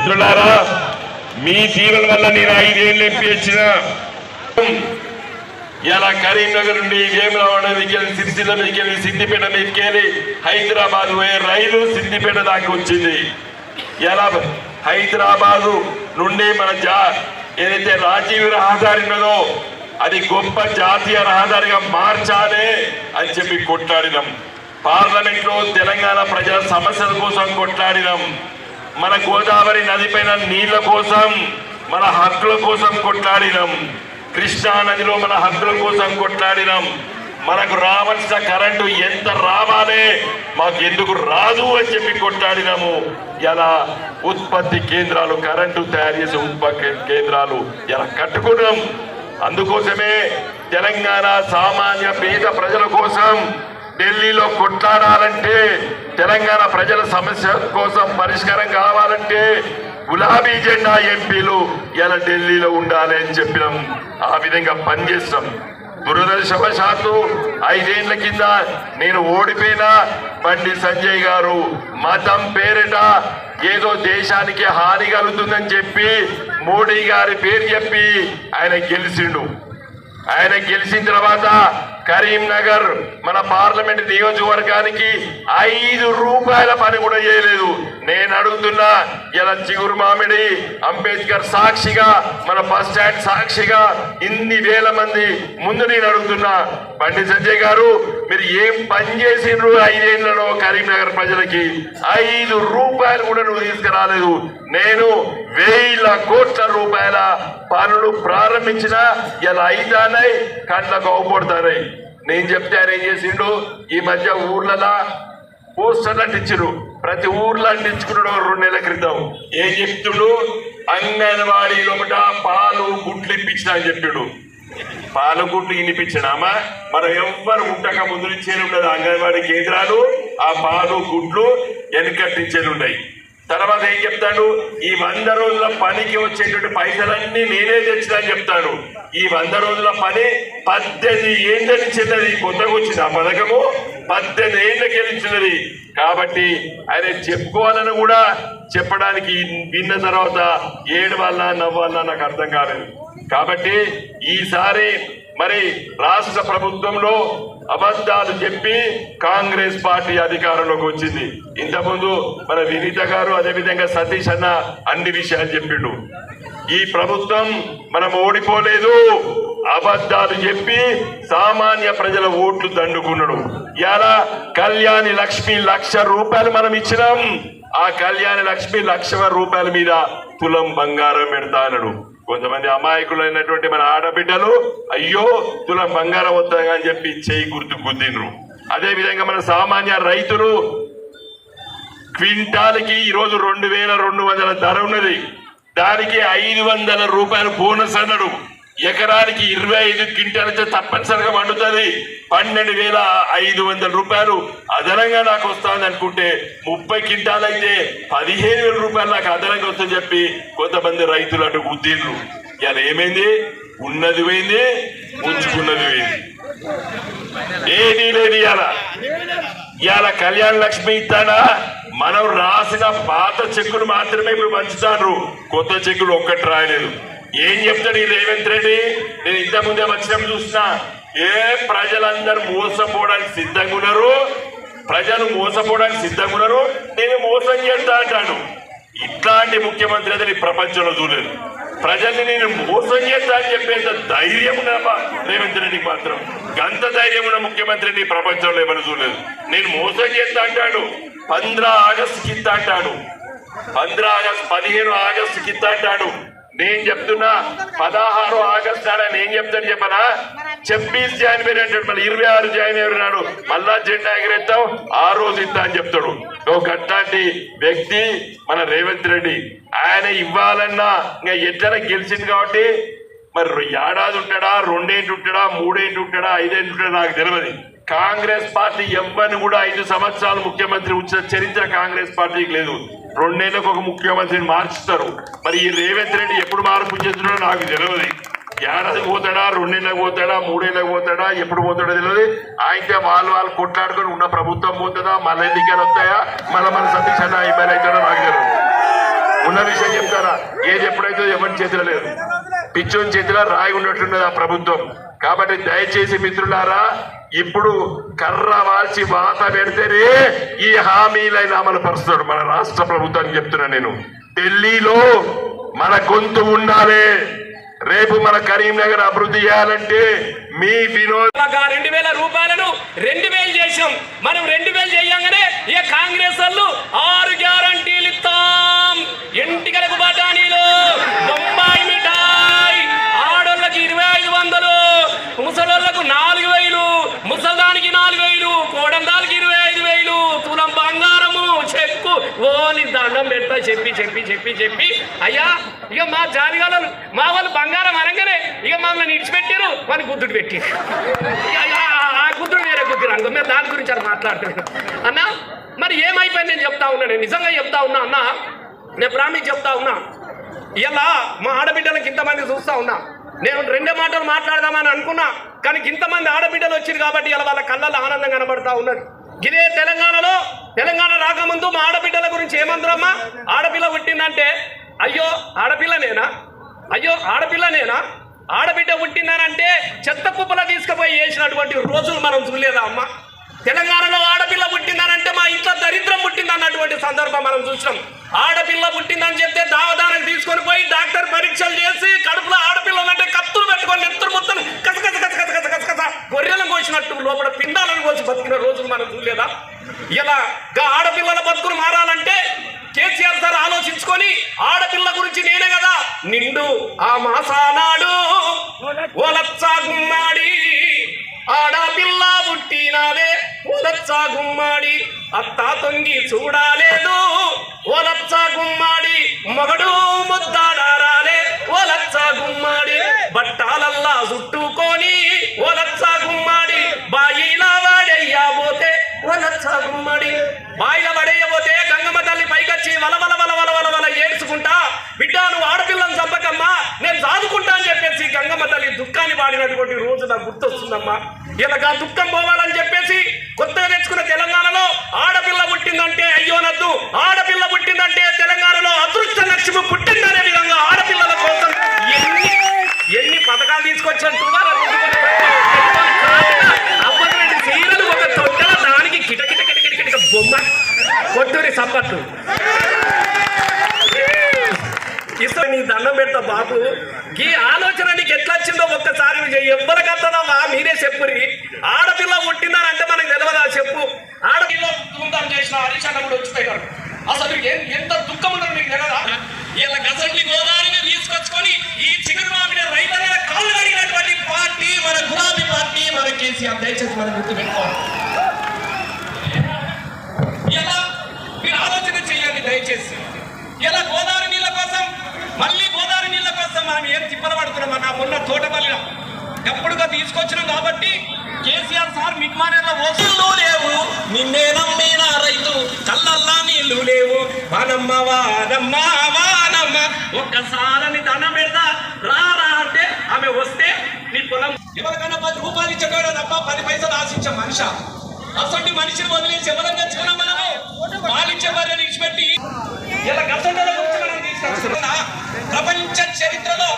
మిత్రులారా మీ దీవెన వల్ల నేను ఐదేళ్ళు ఎంపీ వచ్చిన ఇలా కరీంనగర్ నుండి వేములవాడ వెళ్ళి సిరిసిల్ల మీదకెళ్ళి సిద్దిపేట మీదకెళ్ళి హైదరాబాద్ పోయే రైలు సిద్దిపేట దాకా వచ్చింది. ఎలా హైదరాబాదు నుండి మన జా ఏదైతే రాజీవ్ రహదారి ఉన్నదో అది గొప్ప జాతీయ రహదారిగా మార్చాలి అని చెప్పి కొట్లాడినాం. పార్లమెంట్లో తెలంగాణ ప్రజల సమస్యల కోసం కొట్లాడినాం. మన గోదావరి నదిపైన నీళ్ళ కోసం మన హక్కుల కోసం కొట్లాడినాం. కృష్ణా నదిలో మన హక్కుల కోసం కొట్లాడినాం. మనకు రావాల్సిన కరెంటు ఎంత రావాలే మాకు ఎందుకు రాదు అని చెప్పి కొట్లాడినాము. ఇలా ఉత్పత్తి కేంద్రాలు కరెంటు తయారు చేసే ఉత్పత్తి కేంద్రాలు ఇలా కట్టుకున్నాం. అందుకోసమే తెలంగాణ సామాన్య పేద ప్రజల కోసం ఢిల్లీలో కొట్లాడాలంటే తెలంగాణ ప్రజల సమస్య కోసం పరిష్కారం కావాలంటే గులాబీ జెండా ఎంపీలు ఇలా ఢిల్లీలో ఉండాలి అని చెప్పినాం. ఆ విధంగా పనిచేస్తాం. దురదృష్టవశాత్తు ఐదేళ్ళ కింద నేను ఓడిపోయినా బండి సంజయ్ గారు మతం పేరిట ఏదో దేశానికి హాని కలుగుతుందని చెప్పి మోడీ గారి పేరు చెప్పి ఆయన గెలిచిండు. ఆయన గెలిచిన తర్వాత కరీంనగర్ మన పార్లమెంట్ నియోజకవర్గానికి ఐదు రూపాయల పని కూడా చేయలేదు. నేను అడుగుతున్నా ఇలా చిగురు మామిడి అంబేద్కర్ సాక్షిగా మన బస్ స్టాండ్ సాక్షిగా ఇన్ని వేల మంది ముందు నేను అడుగుతున్నా. బండి సంజయ్ గారు మీరు ఏం పని చేసిండ్రు ఐదేళ్ళలో కరీంనగర్ ప్రజలకి? ఐదు రూపాయలు కూడా నువ్వు తీసుకురాలేదు. నేను వేల కోట్ల రూపాయల పనులు ప్రారంభించిన ఇలా అయితానాయి కళ్ళకు అవపడతాయి నేను చెప్తే ఆయన ఏం చేసిండు? ఈ మధ్య ఊర్లలో పోస్టర్లు అంటించరు ప్రతి ఊర్లో అంటించుకున్నాడు ఒక రెండు నెలల క్రితం. ఏం చెప్తుడు? అంగన్వాడీ లోపల పాలు గుడ్లు ఇప్పించిన అని చెప్పాడు. పాలు గుడ్లు ఇనిపించడామా మనం ఎవ్వరు ఉండక ముందు నుంచే ఉండదు అంగన్వాడీ కేంద్రాలు ఆ పాలు గుడ్లు వెనకట్టించేది ఉన్నాయి. తర్వాత ఏం చెప్తాడు? ఈ వంద రోజుల పనికి వచ్చేటువంటి పైసలన్నీ నేనే తెచ్చినా అని చెప్తాడు. ఈ వంద రోజుల పని పద్దెనిమిది ఏండ్ల చిన్నది కొత్తగా వచ్చింది ఆ పథకము పద్దెనిమిది ఏండ్లకి వెళ్ళించినది కాబట్టి ఆయన చెప్పుకోవాలని కూడా చెప్పడానికి విన్న తర్వాత ఏడు వల్ల నాకు అర్థం కాలేదు. కాబట్టి ఈసారి మరి రాష్ట్ర ప్రభుత్వంలో అబద్ధాలు చెప్పి కాంగ్రెస్ పార్టీ అధికారంలోకి వచ్చింది. ఇంతకుముందు మన వినీత గారు అదేవిధంగా సతీష్ అన్న అన్ని విషయాలు చెప్పిండు. ఈ ప్రభుత్వం మనం ఓడిపోలేదు. అబద్ధాలు చెప్పి సామాన్య ప్రజల ఓట్లు దండుకున్నాడు. ఇలా కళ్యాణి లక్ష్మి లక్ష రూపాయలు మనం ఇచ్చినాం. ఆ కళ్యాణి లక్ష్మి లక్ష రూపాయల మీద తులం బంగారం పెడతా అన్నాడు. కొంతమంది అమాయకులైనటువంటి మన ఆడబిడ్డలు అయ్యో తుల బంగారం వద్దాగా అని చెప్పి చేయి గుర్తు గుద్దిండ్రు. అదే విధంగా మన సామాన్య రైతులు క్వింటాల్కి ఈరోజు రెండు వేల రెండు వందల ధర ఉన్నది. దానికి ఐదు వందల రూపాయలు బోనస్ అన్నాడు. ఎకరానికి ఇరవై ఐదు క్వింటాలతో తప్పనిసరిగా పండుతుంది. పన్నెండు వేల ఐదు వందల రూపాయలు అదనంగా నాకు వస్తుంది అనుకుంటే ముప్పై క్వింటాలు అయితే పదిహేను వేల రూపాయలు నాకు అదనంగా వస్తుందని చెప్పి కొంతమంది రైతులు అటు గుద్దిండ్రు ఇలా ఏమైంది? ఉన్నది పోయింది ఉంచుకున్నది పోయింది. ఏది లేదు ఇవాళ. ఇవాళ కళ్యాణ లక్ష్మి ఇస్తాడా? మనం రాసిన పాత చెక్కులు మాత్రమే ఇప్పుడు పంచుతారు కొత్త చెక్కులు ఒక్కటి రాయలేదు. ఏం చెప్తాడు ఈ రేవంత్ రెడ్డి? నేను ఇంతకుముందే ముందే వచ్చినప్పుడు చూస్తున్నా ఏ ప్రజలందరూ మోసపోవడానికి సిద్ధంగా ఉన్నారు? ప్రజలు మోసపోవడానికి సిద్ధంగా ఉన్నారు? నేను మోసం చేస్తా అంటాను ఇట్లాంటి ముఖ్యమంత్రి అయితే ప్రపంచంలో చూడలేదు. ప్రజల్ని నేను మోసం చేస్తా అని చెప్పేంత ధైర్యం ఉన్న రేవంత్ రెడ్డికి మాత్రం. గంత ధైర్యం ఉన్న ముఖ్యమంత్రిని ప్రపంచంలో ఎవరు చూడలేదు. నేను మోసం చేస్తా అంటాడు. పంద్రా ఆగస్టు కింద అంటాడు. పంద్రా ఆగస్టు పదిహేను ఆగస్టు కింద అంటాడు. నేను చెప్తున్నా పదహారు ఆగస్టు నాడు ఆయన ఏం చెప్తాను చెప్పనా? ఛబ్బీస్ జనవరి అంటాడు మళ్ళీ ఇరవై ఆరు జాయిన్ నాడు మళ్ళా జెండా ఎగరేస్తాం ఆ రోజు ఇస్తా అని చెప్తాడు. ఒక అట్లాంటి వ్యక్తి మన రేవంత్ రెడ్డి. ఆయన ఇవ్వాలన్నా ఇంకా ఎట్లా గెలిచింది కాబట్టి మరి ఏడాది ఉంటాడా రెండేంటి ఉంటాడా మూడేంటి ఉంటాడా ఐదేంటి ఉంటాడా నాకు తెలియదు కాంగ్రెస్ పార్టీ ఎవ్వని కూడా ఐదు సంవత్సరాలు ముఖ్యమంత్రి ఉంచిన చరిత్ర కాంగ్రెస్ పార్టీకి లేదు. రెండేళ్ళకు ఒక ముఖ్యమంత్రిని మార్చుతారు. మరి ఈ రేవంత్ రెడ్డి ఎప్పుడు మార్పు చెందుతాడో నాకు తెలియదు. ఏడాదికి పోతాడా రెండేళ్ళకి పోతాడా మూడేళ్ళకి పోతాడా ఎప్పుడు పోతాడో తెలియదు. అయితే వాళ్ళు వాళ్ళు కొట్లాడుకొని ఉన్న ప్రభుత్వం పోతుందా మళ్ళీ ఎన్నికలు వస్తాయా మళ్ళీ మన సతీష్ అన్న ఇబ్బంది అవుతాడో నాకు తెలియదు. ఉన్న విషయం చెప్తారా ఏది ఎప్పుడైతే ఎవరి చేతిలో లేదు. పిచ్చోని చేతిలో రాయి ఉన్నట్టున్నది ఆ ప్రభుత్వం. కాబట్టి దయచేసి మిత్రులారా ఇప్పుడు కర్ర వాల్చి వాత పెడితేనే ఈ హామీలైన అమలు పరుస్తాడు మన రాష్ట్ర ప్రభుత్వానికి చెప్తున్నా నేను. ఢిల్లీలో మన గొంతు ఉండాలి. రేపు మన కరీంనగర్ అభివృద్ధి చేయాలంటే మీ వినోద్ రెండు వేల రూపాయలను రెండు వేలు చేసాం మనం రెండు వేలు చేయంగానే ఏ కాంగ్రెస్ వాళ్ళు ఆరు గ్యారంటీలు ఇస్తాం. ఎంటికలకు బఠానీలు బొంబాయి మిఠాయి ఆడోళ్ళకి ఇరవై ఐదు వందలు ముసలోళ్ళకు నాలుగు వేలు ముసల్దానికి నాలుగు వేలు కోడందానికి ఇరవై ఐదు వేలు తులం బంగారము చెక్కు ఓని దండం పెడతా చెప్పి చెప్పి అయ్యా ఇక మా జాతిగాలు మా వాళ్ళు బంగారం అనగానే ఇక మమ్మల్ని ఇడిచిపెట్టారు వాళ్ళు గుద్దుడు పెట్టారు ఆ- గుద్దుడు వేరే గుద్దురు అనుకో మేము దాని గురించి అని మాట్లాడుతున్నాను అన్న మరి ఏమైపోయింది? నేను చెప్తా ఉన్నా నేను నిజంగా చెప్తా ఉన్నా అన్న నేను ప్రామిస్ చెప్తా ఉన్నా. ఇలా మా ఆడబిడ్డలకు ఇంతమంది చూస్తా ఉన్నా. నేను రెండే మాటలు మాట్లాడదామని అనుకున్నా కానీ ఇంతమంది ఆడబిడ్డలు వచ్చారు కాబట్టి ఇలా వాళ్ళ కళ్ళల్లో ఆనందం కనబడతా ఉన్నది. ఇదే తెలంగాణలో తెలంగాణ రాకముందు మా ఆడబిడ్డల గురించి ఏమందరమ్మా? ఆడపిల్ల పుట్టిందంటే అయ్యో ఆడపిల్లనేనా అయ్యో ఆడపిల్లనేనా ఆడబిడ్డ పుట్టిందనంటే చెత్త కుప్పల తీసుకుపోయి వేసినటువంటి రోజులు మనం చూడలేదా అమ్మ? తెలంగాణలో ఆడపిల్ల పుట్టిందనంటే మా ఇంట్లో దరిద్రం పుట్టిందన్నటువంటి సందర్భం మనం చూసినాం. ఇలా ఆడపిల్లల బతుకులు మారాలంటే కేసీఆర్ సార్ ఆలోచించుకొని ఆడపిల్ల గురించి నేనే కదా. నిండు ఆ మాసానాడు ఓలచ్చా గుమ్మాడి ఆడపిల్ల పుట్టినాదే ఓలచ్చా గుమ్మాడి అత్త తొంగి చూడాలేదు ఓలచ్చా గుమ్మాడి మగడు ముద్దాడారాలే ఓలచ్చా గుమ్మాడి బట్టాలల్లా చుట్టుకొని ఓలచ్చా బాయిల పడేయబోతే గంగమ్మ తల్లి పైకొచ్చి వలవల వల వల వల వల వల ఏడ్చుకుంటా బిడ్డ నువ్వు ఆడపిల్లని చంపకమ్మా నేను సాదుకుంటా అని చెప్పేసి గంగమ్మ తల్లి దుఃఖాన్ని పాడినటువంటి రోజు నాకు గుర్తొస్తుందమ్మా. ఇలాగా దుఃఖం పోవాలని చెప్పేసి కొత్తగా తెచ్చుకున్న తెలంగాణలో ఆడపిల్ల పుట్టిందంటే అయ్యో నద్దు ఆడపిల్ల పుట్టిందంటే తెలంగాణలో అదృష్ట లక్ష్మి పుట్టిందనే విధంగా ఆడపిల్లల కోసం ఎన్ని ఎన్ని పథకాలు తీసుకొచ్చాను అప్పటి చీరలు ఒక తొట్టెల దానికి కిటకిట కిటకిట కిటక బొమ్మ కొట్టుని సప్పట్లు ఇస్తా నీ దండం పెడతా బాబు ఈ ఆలోచన నీకు ఎట్లా వచ్చిందో ఒక్కసారి ఎవ్వరికి వస్తుందమ్మా మీరే చెప్పురి ఆడపిల్ల పుట్టిందని అంటే మనకు తెలియదా చెప్పు ఆడపిల్ల ధూమ్ధాం చేసిన హరీష్ అన్న కూడా వచ్చిపోయినారు. అసలు ఎంత దుఃఖం ఉన్నది మీకు తెలియదా వీళ్ళ గసండి గోదావరిని తీసుకొచ్చుకొని ఈ చిగురు మామిడి రైతుల కాళ్ళు అడిగినటువంటి పార్టీ మన గులాబీ పార్టీ మన కేసీఆర్. దయచేసి మనం గుర్తు పెట్టుకోవాలి ఎలా? మీరు ఆలోచన చేయండి దయచేసి. ఎలా? గోదావరి నీళ్ళ కోసం మళ్ళీ గోదావరి నీళ్ళ కోసం మనం ఏం తిప్పలు పడుతున్నాం మన మొన్న తోటపల్లిలో. ఎప్పుడుగా తీసుకొచ్చినాం కాబట్టి కేసీఆర్ సార్ మీకు మాటలో వసూళ్ళు లేవు. నిన్నే నమ్మిన రైతు? కళ్ళల్లా నీళ్ళు లేవు. వానమ్మ వానమ్మ వానమ్మ. ఒక్కసారని దండం పెడతా. రారా అంటే ఆమె వస్తే నీ పొలం ఎవరికైనా పది రూపాయలు ఇచ్చేటోడు తప్ప పది పైసలు ఆశించే మనిష? అసంటి మనిషిని వదిలేసి ఎవరైనా తెచ్చుకున్నాం మనము పాలించే వారిని ఇచ్చిపెట్టి ఇలా గతంలో ప్రపంచ చరిత్రలో